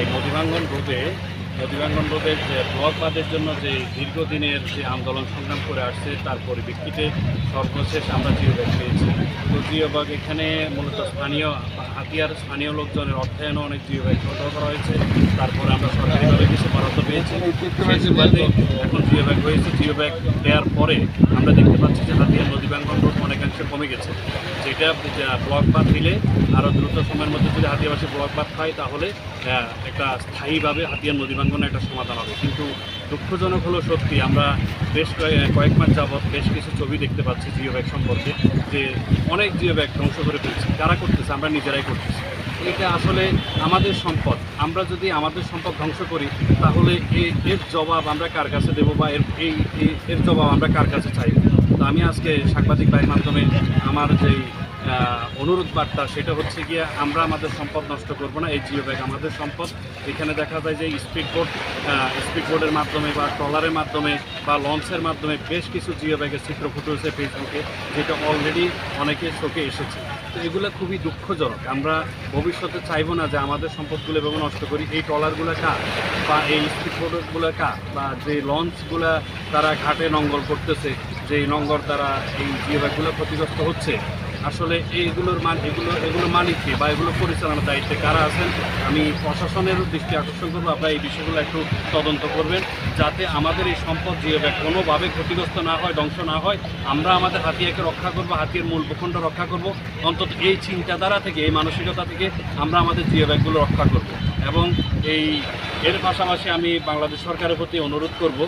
এই নদীভাঙ্গন রোধে, নদীভাঙ্গন রোধের যে ব্লকবাদের জন্য যে দীর্ঘদিনের যে আন্দোলন সংগ্রাম করে আসছে, তার পরিপ্রেক্ষিতে সর্বশেষ আমরা জিওব্যাগ পেয়েছি। তো জিওব্যাগ এখানে মূলত স্থানীয়, হাতিয়ার স্থানীয় লোকজনের অর্থায়নে অনেক জিওব্যাগ সংগ্রহ করা হয়েছে। তারপরে আমরা সরকারিভাবে কিছু বরাদ্দ পেয়েছি। সেই সুবাদে এখন জিওব্যাগ হয়েছে। জিওব্যাগ দেওয়ার পরে আমরা দেখতে পাচ্ছি যে হাতিয়ার নদীভাঙ্গন রোধ অনেকাংশে কমে গেছে। যেটা ব্লক বাদ দিলে আরও দ্রুত সময়ের মধ্যে যদি হাতিয়াবাসী ব্লক বাদ পায়, তাহলে একটা স্থায়ীভাবে হাতিয়ার নদী ভাঙ্গনের একটা সমাধান হবে। কিন্তু দুঃখজনক হলো সত্যি, আমরা বেশ কয়েক মাস যাবৎ বেশ কিছু ছবি দেখতে পাচ্ছি জিও ব্যাগ সম্পর্কে যে অনেক জিও ব্যাগ ধ্বংস করে ফেলছি। কারা করতেছে, আমরা নিজেরাই করতেছি। এটা আসলে আমাদের সম্পদ। আমরা যদি আমাদের সম্পদ ধ্বংস করি, তাহলে এর জবাব আমরা কার কাছে দেবো বা এর, এই- এর জবাব আমরা কার কাছে চাইব? তো আমি আজকে সাংবাদিক ভাইয়ের মাধ্যমে আমার আহ, অনুরোধ বার্তা সেটা হচ্ছে গিয়ে আমরা আমাদের সম্পদ নষ্ট করব না এই জিও ব্যাগ আমাদের সম্পদ। এখানে দেখা যায় যে স্পিড বোট স্পিড মাধ্যমে বা ট্রলারের মাধ্যমে বা লঞ্চের মাধ্যমে বেশ কিছু জিও ব্যাগের চিত্র ফুটে হয়েছে ফেসবুকে যেটা অলরেডি অনেকের চোখে এসেছে। তো এগুলো খুবই দুঃখজনক। আমরা ভবিষ্যতে চাইব না যে আমাদের সম্পদগুলো এভাবে নষ্ট করি। এই ট্রলারগুলো কার? বা এই স্পিড বোটগুলো কার বা যে লঞ্চগুলো তারা ঘাটে নঙ্গল করতেছে যে নঙ্গর দ্বারা এই জিও ব্যাগগুলো ক্ষতিগ্রস্ত হচ্ছে, আসলে এইগুলোর মান, এগুলো এগুলো মালিককে বা এগুলো পরিচালনার দায়িত্বে কারা আছেন, আমি প্রশাসনেরও দৃষ্টি আকর্ষণ করব, আপনারা এই বিষয়গুলো একটু তদন্ত করবেন, যাতে আমাদের এই সম্পদ জিও ব্যাগ কোনোভাবে ক্ষতিগ্রস্ত না হয়, ধ্বংস না হয়, আমরা আমাদের হাতিয়াকে রক্ষা করব, হাতিয়ার মূল ভূখণ্ড রক্ষা করব, অন্তত এই চিন্তাধারা থেকে, এই মানসিকতা থেকে আমরা আমাদের জিও ব্যাগগুলো রক্ষা করব, এবং এই এর পাশাপাশি আমি বাংলাদেশ সরকারের প্রতি অনুরোধ করব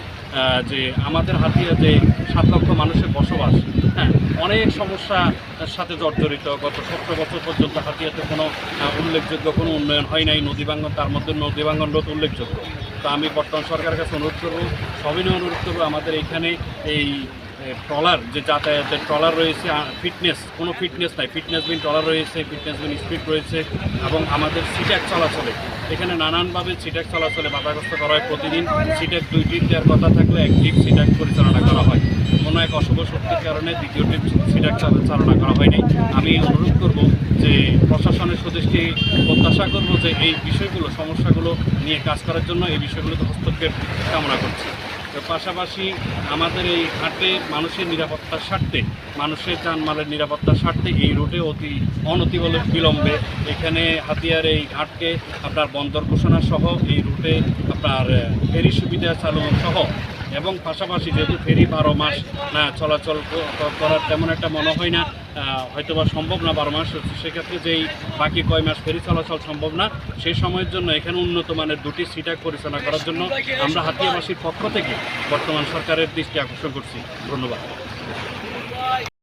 যে আমাদের হাতিয়া যে সাত লক্ষ মানুষের বসবাস হ্যাঁ অনেক সমস্যার সাথে জর্জরিত। গত সতেরো বছর পর্যন্ত হাতিয়াতে কোনো উল্লেখযোগ্য কোনো উন্নয়ন হয় নাই। নদী ভাঙ্গন তার মধ্যে নদী ভাঙ্গন রোধ উল্লেখযোগ্য। তা আমি বর্তমান সরকারের কাছে অনুরোধ করব, সবিনয় অনুরোধ করব আমাদের এখানে এই ট্রলার, যে যাতায়াতের ট্রলার রয়েছে ফিটনেস কোনো ফিটনেস নাই। ফিটনেস বিন ট্রলার রয়েছে ফিটনেস বিন স্পিড রয়েছে এবং আমাদের সিট্যাক চলাচলে। এখানে নানানভাবে সিট্যাক চলাচলে বাধাগ্রস্ত করা হয় প্রতিদিন। সিট্যাক দুই ট্রিপ দেওয়ার কথা থাকলে এক ট্রিপ সিট্যাক পরিচালনা করা হয়। কোনো এক অশুভ শক্তির কারণে দ্বিতীয় ট্রিপ সিট্যাক চালনা করা হয়নি আমি অনুরোধ করব যে প্রশাসনের সুদৃষ্টি প্রত্যাশা করব যে এই বিষয়গুলো, সমস্যাগুলো নিয়ে কাজ করার জন্য এই বিষয়গুলোতে হস্তক্ষেপ কামনা করছি। পাশাপাশি আমাদের এই ঘাটে মানুষের নিরাপত্তার স্বার্থে, মানুষের যানমালের নিরাপত্তার স্বার্থে এই রুটে অতি অনতি বিলম্বে এখানে হাতিয়ার এই ঘাটকে আপনার বন্দর ঘোষণা সহ এই রুটে আপনার ফেরি সুবিধা চালু সহ এবং পাশাপাশি যেহেতু ফেরি বারো মাস চলাচল করার তেমন একটা মনে হয় না আহ, হয়তোবা সম্ভব না বারো মাস হচ্ছে সেক্ষেত্রে যেই বাকি কয় মাস ফেরি চলাচল সম্ভব না সেই সময়ের জন্য এখানে উন্নত মানের দুটি সিটাক পরিচালনা করার জন্য আমরা হাতিয়াবাসীর পক্ষ থেকে বর্তমান সরকারের দৃষ্টি আকর্ষণ করছি। ধন্যবাদ।